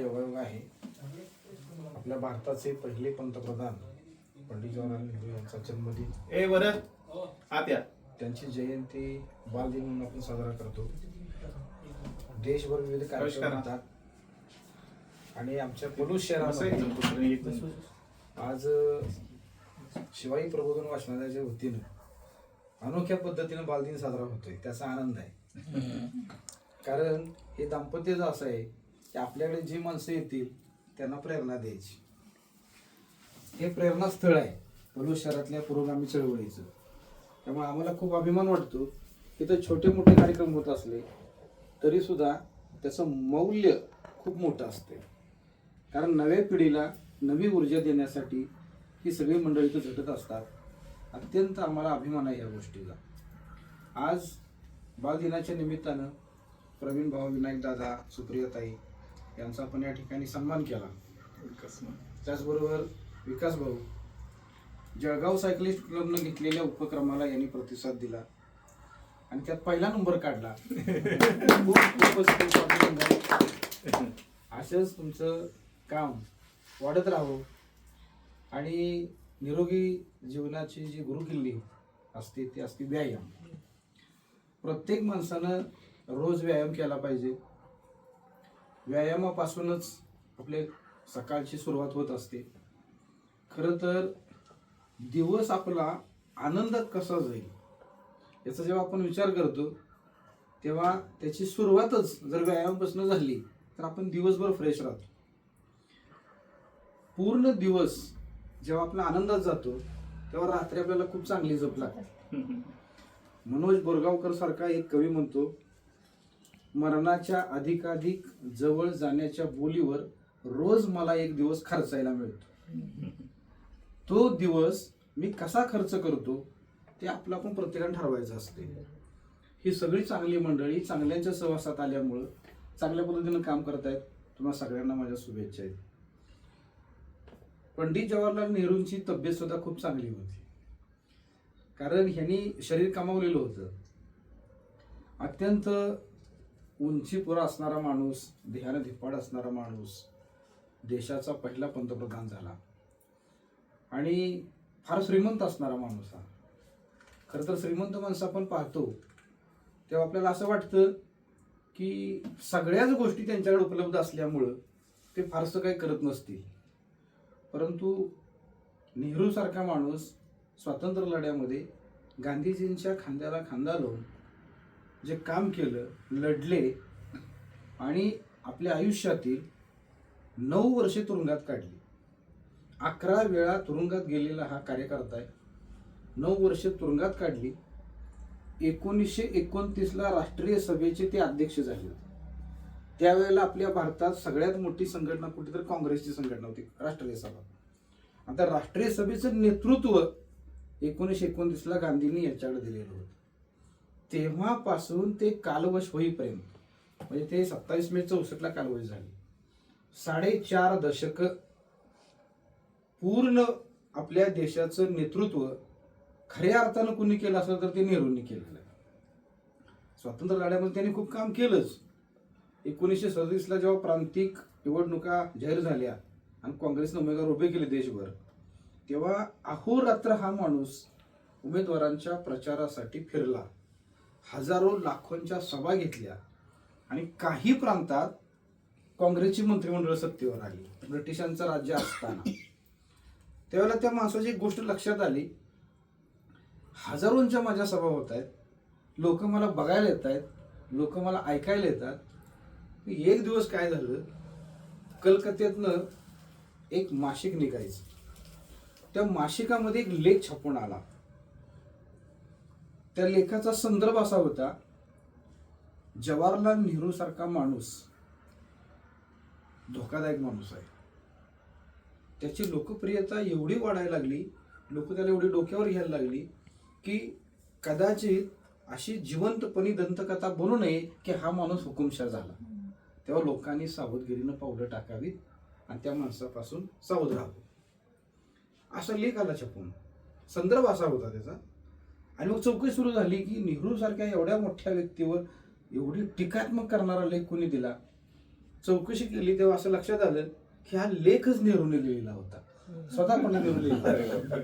योगायोग आहे. आपल्या भारताचे पहिले पंतप्रधान पंडित जवाहरलाल नेहरू यांचा जन्मदिन. ए बरं आत्या त्यांची जयंती बालदिन म्हणून आपण साजरा करतो. देशभर विविध कार्यक्रम. होतात. आणि आमच्या पलूस शहरामध्ये. आज अ, शिवाई प्रबोधन वाचनालयाच्या वतीनं अनोख्या पद्धतीनं बालदिन साजरा होतोय. त्याचा आनंद आहे. कारण हे दाम्पत्य असं आहे की आपल्याकडे जी माणसं येतील त्यांना प्रेरणा द्यायची. हे प्रेरणास्थळ आहे. पलू शहरातल्या पुरोगामी चळवळीचं. त्यामुळे आम्हाला खूप अभिमान वाटतो की तर छोटे मोठे कार्यक्रम होत असले तरीसुद्धा त्याचं मौल्य खूप मोठं असते कारण नव्या पिढीला नवी ऊर्जा देण्यासाठी ही सगळी मंडळी तर झटत असतात. अत्यंत आम्हाला अभिमान आहे या गोष्टीचा. आज बालदिनाच्या निमित्तानं प्रवीण भाऊ विनायक दादा सुप्रियाताई यांचा आपण या ठिकाणी सन्मान केला? त्याचबरोबर विकास भाऊ जळगाव सायकलिस्ट क्लबनं घेतलेल्या उपक्रमाला यांनी प्रतिसाद दिला. आणि त्यात पहिला नंबर काढला. खूप खूपच असंच तुमचं काम वाढत राहो आणि निरोगी जीवनाची जी गुरुकिल्ली असते ती असते व्यायाम. प्रत्येक माणसानं रोज व्यायाम केला पाहिजे. व्यायामापासूनच आपले सकाळची सुरुवात होत असते. खरं तर दिवस आपला आनंदात कसा जाईल याचा जेव्हा आपण विचार करतो तेव्हा त्याची सुरुवातच जर व्यायामापासून झाली तर आपण दिवसभर फ्रेश राहतो. पूर्ण दिवस जेव्हा आपला आनंदात जातो तेव्हा रात्री आपल्याला खूप चांगली झोप लागते. मनोज बोरगावकर सारखा एक कवी म्हणतो मरणाच्या अधिकाधिक जवळ जाण्याच्या बोलीवर रोज मला एक दिवस खर्चायला मिळतो. तो दिवस मी कसा खर्च करतो ते आपलं आपण प्रत्येकाने ठरवायचं असते. ही सगळी चांगली मंडळी चांगल्यांच्या सहवासात आल्यामुळं चांगल्या पद्धतीनं काम करत आहेत तुम्हाला सगळ्यांना माझ्या शुभेच्छा आहेत. पंडित जवाहरलाल नेहरूंची तब्येत सुद्धा खूप चांगली होती. कारण ह्यांनी शरीर कमावलेलं होतं. अत्यंत उंचीपुरा असणारा माणूस देहानं धिप्पाड असणारा माणूस देशाचा पहिला पंतप्रधान झाला. आणि फार श्रीमंत असणारा माणूस हा. खरं तर श्रीमंत माणसं आपण पाहतो तेव्हा आपल्याला असं वाटतं की सगळ्याच गोष्टी त्यांच्याकडे उपलब्ध असल्यामुळं ते फारसं काही करत नसतील. परंतु नेहरूसारखा माणूस स्वातंत्र्य लढ्यामध्ये गांधीजींच्या खांद्याला खांदा लावून जे काम केलं लढले आणि आपल्या आयुष्यातील नऊ वर्षे तुरुंगात काढली. अकरा वेळा तुरुंगात गेलेला हा कार्यकर्ता आहे. नऊ वर्षे तुरुंगात काढली. एकोणीसशे एकोणतीसला राष्ट्रीय सभेचे ते अध्यक्ष झाले होते. त्यावेळेला आपल्या भारतात सगळ्यात मोठी संघटना कुठे तर काँग्रेसची संघटना होती राष्ट्रीय सभा. आता राष्ट्रीय सभेचं नेतृत्व एकोणीसशे एकोणतीसला गांधींनी याच्याकडे दिलेलं होतं. तेव्हापासून ते कालवश होईपर्यंत म्हणजे ते सत्तावीस मे चौसष्टला कालवश झाले. साडेचार दशक पूर्ण आपल्या देशाचं नेतृत्व खऱ्या अर्थानं कुणी केलं असेल तर ते नेहरूंनी केलेलं आहे. स्वातंत्र्य लढ्यामध्ये त्यांनी खूप काम केलंच. एकोणीसशे सदतीसला जेव्हा प्रांतिक निवडणुका जाहीर झाल्या आणि काँग्रेसने उमेदवार उभे केले देशभर तेव्हा अहोरात्र हा माणूस उमेदवारांच्या प्रचारासाठी फिरला. हजारो लाखोंच्या सभा घेतल्या आणि काही प्रांतात काँग्रेसची मंत्रिमंडळ सत्तेवर आली. ब्रिटिशांचं राज्य असताना. त्यावेळेला त्या माणसाची एक गोष्ट लक्षात आली. हजारोंच्या माझ्या सभा होत आहेत. लोक मला बघायला येत आहेत. लोक मला ऐकायला येतात. एक दिवस काय झालं? कलकत्त्यातनं एक मासिक निघायचं. त्या मासिकामध्ये एक लेख छापून आला. त्या लेखाचा संदर्भ असा होता जवाहरलाल नेहरू सारखा माणूस धोकादायक माणूस आहे. त्याची लोकप्रियता एवढी वाढायला लागली लोक त्याला एवढी डोक्यावर घ्यायला लागली की कदाचित अशी जिवंतपणी दंतकथा बनू नये की हा माणूस हुकुमशाह झाला. तेव्हा लोकांनी सावधगिरीनं पावलं टाकावीत आणि त्या माणसापासून सावध राहावं. असा लेख आला छपून. संदर्भ असा होता त्याचा. आणि मग चौकशी सुरू झाली की नेहरू सारख्या एवढ्या मोठ्या व्यक्तीवर एवढी टीकात्मक करणारा लेख कोणी दिला? चौकशी केली तेव्हा असं लक्षात आलं की हा लेखच नेहरूने लिहिलेला होता. स्वतः पण नेहरू लिहिला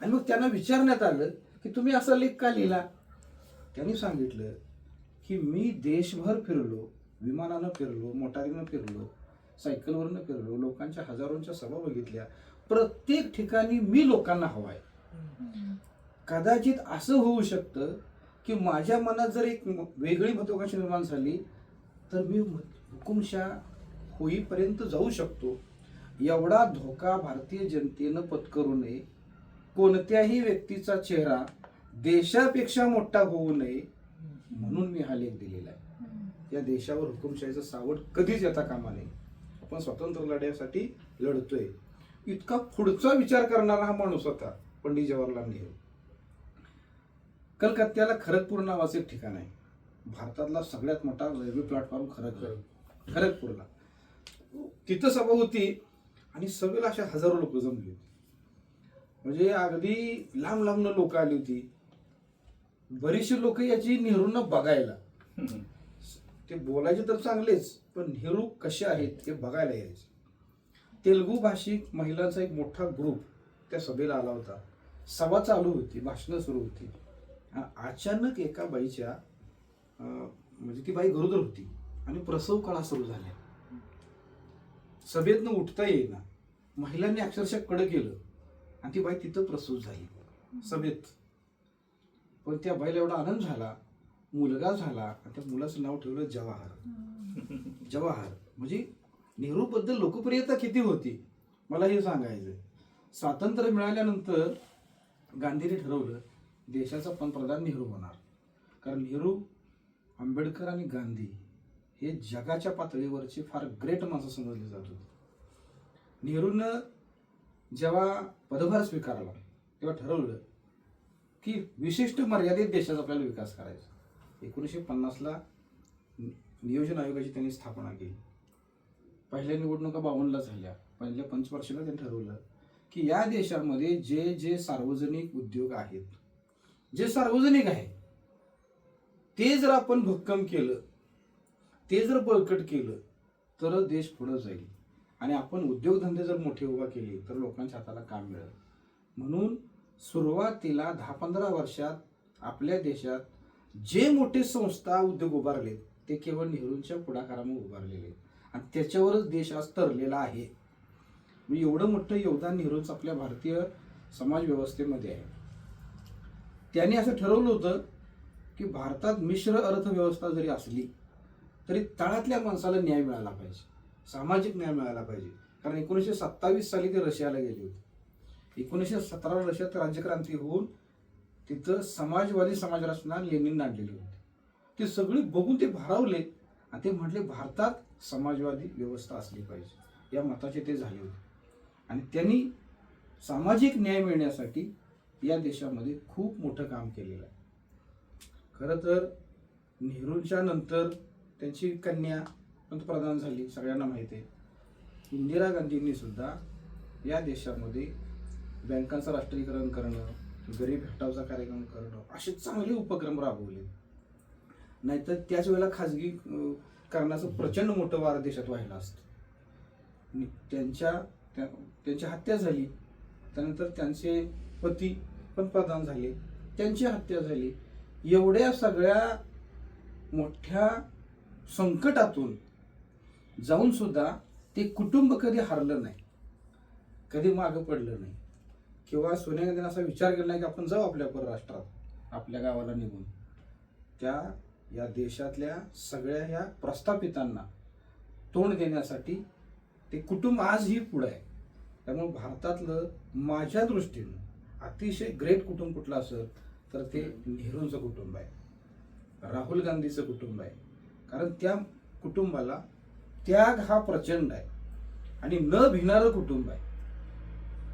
आणि मग त्यांना विचारण्यात आलं की तुम्ही असा लेख का लिहिला? त्यांनी सांगितलं की मी देशभर फिरलो विमानानं फिरलो मोटारीनं फिरलो सायकलवरनं फिरलो लोकांच्या हजारोंच्या सभा बघितल्या. प्रत्येक ठिकाणी मी लोकांना हवाय कदाचित असं होऊ शकतं की माझ्या मनात जर एक वेगळी महत्वाकांक्षा निर्माण झाली तर मी हुकुमशा होईपर्यंत जाऊ शकतो. एवढा धोका भारतीय जनतेनं पत्करू नये. कोणत्याही व्यक्तीचा चेहरा देशापेक्षा मोठा होऊ नये म्हणून मी हा लेख दिलेला आहे. या देशावर हुकुमशाहीचं सावट कधीच येता कामा नये. आपण स्वातंत्र्य लढ्यासाठी लढतोय. इतका पुढचा विचार करणारा हा माणूस होता पंडित जवाहरलाल नेहरू. कलकत्त्याला खरगपूर नावाचं एक ठिकाण आहे. भारतातला सगळ्यात मोठा रेल्वे प्लॅटफॉर्म खरग खरगपूरला. तिथं सभा होती आणि सभेला अशा हजारो लोक जमली होती. म्हणजे अगदी लांब लांबनं लोक आली होती. बरीचशी लोक याची नेहरूंना बघायला. ते बोलायचे तर चांगलेच पण नेहरू कसे आहेत हे बघायला यायचे. तेलुगू भाषिक महिलांचा एक मोठा ग्रुप त्या सभेला आला होता. सभा चालू होती भाषणं सुरू होती. अचानक एका बाईच्या म्हणजे ती बाई गरोदर होती आणि प्रसव काळा सुरू झाल्या सभेतनं उठता येईना. महिलांनी अक्षरशः कडं केलं आणि ती बाई तिथं प्रसूत झाली सभेत. पण त्या बाईला एवढा आनंद झाला मुलगा झाला आणि त्या मुलाचं नाव ठेवलं जवाहर. जवाहर म्हणजे नेहरू बद्दल लोकप्रियता किती होती? मला हे सांगायचं स्वातंत्र्य मिळाल्यानंतर गांधींनी ठरवलं देशाचा पंतप्रधान नेहरू होणार. कारण नेहरू आंबेडकर आणि गांधी हे जगाच्या पातळीवरचे फार ग्रेट माणसं समजले जात होते. नेहरूनं जेव्हा पदभार स्वीकारला तेव्हा ठरवलं की विशिष्ट मर्यादित देशाचा आपल्याला विकास करायचा. एकोणीसशे पन्नासला नियोजन आयोगाची त्यांनी स्थापना केली. पहिल्या निवडणुका बावन्नला झाल्या. पहिल्या पंचवर्षीला त्यांनी ठरवलं की या देशामध्ये जे जे सार्वजनिक उद्योग आहेत जे सार्वजनिक आहे ते जर आपण भक्कम केलं ते जर बळकट केलं तर देश पुढे जाईल. आणि आपण उद्योगधंदे जर मोठे उभा केले तर लोकांच्या हाताला काम मिळेल. म्हणून सुरुवातीला दहा पंधरा वर्षात आपल्या देशात जे मोठे संस्था उद्योग उभारले ते केवळ नेहरूंच्या पुढाकारामुळे उभारलेले आहेत. आणि त्याच्यावरच देश आज तरलेला आहे. म्हणजे एवढं मोठं योगदान नेहरूंचं आपल्या भारतीय समाज व्यवस्थेमध्ये आहे. त्यांनी असं ठरवलं होतं की भारतात मिश्र अर्थव्यवस्था जरी असली तरी तळातल्या माणसाला न्याय मिळाला पाहिजे सामाजिक न्याय मिळाला पाहिजे. कारण एकोणीसशे सत्तावीस साली ते रशियाला गेले होते. एकोणीसशे सतरा रशियात राज्यक्रांती होऊन तिथं समाजवादी समाज रचना लेनिन आणलेली होती. ते सगळी बघून ते भारावले आणि ते म्हटले भारतात समाजवादी व्यवस्था असली पाहिजे. या मताचे ते झाले होते. आणि त्यांनी सामाजिक न्याय मिळण्यासाठी या देशामध्ये खूप मोठं काम केलेलं आहे. खरं तर नेहरूंच्या नंतर त्यांची कन्या पंतप्रधान झाली सगळ्यांना माहिती आहे. इंदिरा गांधींनी सुद्धा या देशामध्ये बँकांचं राष्ट्रीयकरण करणं गरीब हटावचा कार्यक्रम करणं असे चांगले उपक्रम राबवले. नाहीतर त्याच वेळेला खाजगी करण्याचं प्रचंड मोठं वार देशात व्हायला असतं. त्यांच्या त्या- त्यांची हत्या झाली त्यानंतर त्यांचे पती पंतप्रधान झाले. त्यांची हत्या झाली. एवढ्या सगळ्या मोठ्या संकटातून जाऊन सुद्धा ते कुटुंब कधी हरलं नाही कधी मागं पडलं नाही. किंवा सोनिया गांधीने असा विचार केला नाही की आपण जाऊ आपल्या परराष्ट्रात आपल्या गावाला निघून. त्या या देशातल्या सगळ्या ह्या प्रस्थापितांना तोंड देण्यासाठी ते कुटुंब आजही पुढं आहे. त्यामुळे भारतातलं माझ्या दृष्टीनं अतिशय ग्रेट कुटुंब कुठलं असेल तर ते नेहरूंचं कुटुंब आहे. राहुल गांधीचं कुटुंब आहे. कारण त्या कुटुंबाला त्याग हा प्रचंड आहे. आणि न भिणारं कुटुंब आहे.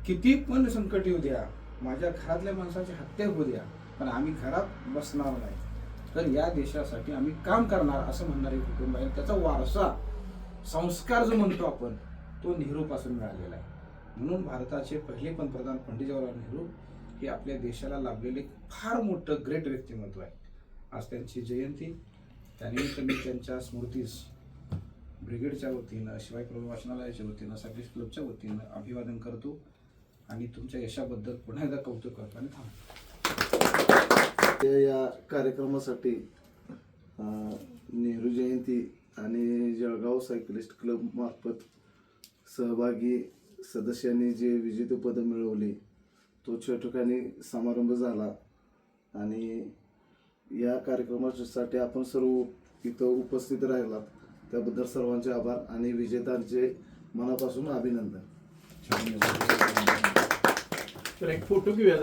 किती पण संकट येऊ द्या माझ्या घरातल्या माणसाची हत्या होऊ द्या पण आम्ही घरात बसणार नाही. तर या देशासाठी आम्ही काम करणार असं म्हणणारे कुटुंब आहे. त्याचा वारसा संस्कार जो म्हणतो आपण तो नेहरूपासून मिळालेला आहे. म्हणून भारताचे पहिले पंतप्रधान पंडित जवाहरलाल नेहरू हे आपल्या देशाला लाभलेले फार मोठं ग्रेट व्यक्तिमत्व आहे. आज त्यांची जयंती त्यानिमित्त मी त्यांच्या स्मृतीस ब्रिगेडच्या वतीनं शिवाय प्रभू वाचनालयाच्या वतीनं सायक्लिस्ट क्लबच्या वतीनं अभिवादन करतो आणि तुमच्या यशाबद्दल पुन्हा एकदा कौतुक करतो आणि थांबतो. या कार्यक्रमासाठी नेहरू जयंती आणि जळगाव सायकलिस्ट क्लब मार्फत सहभागी सदस्यांनी जे विजेतेपदं मिळवली तो ठिकाणी समारंभ झाला. आणि या कार्यक्रमासाठी आपण सर्व इथं उपस्थित राहिलात. त्याबद्दल सर्वांचे आभार आणि विजेत्यांचे मनापासून अभिनंदन. तर एक फोटो घेऊया.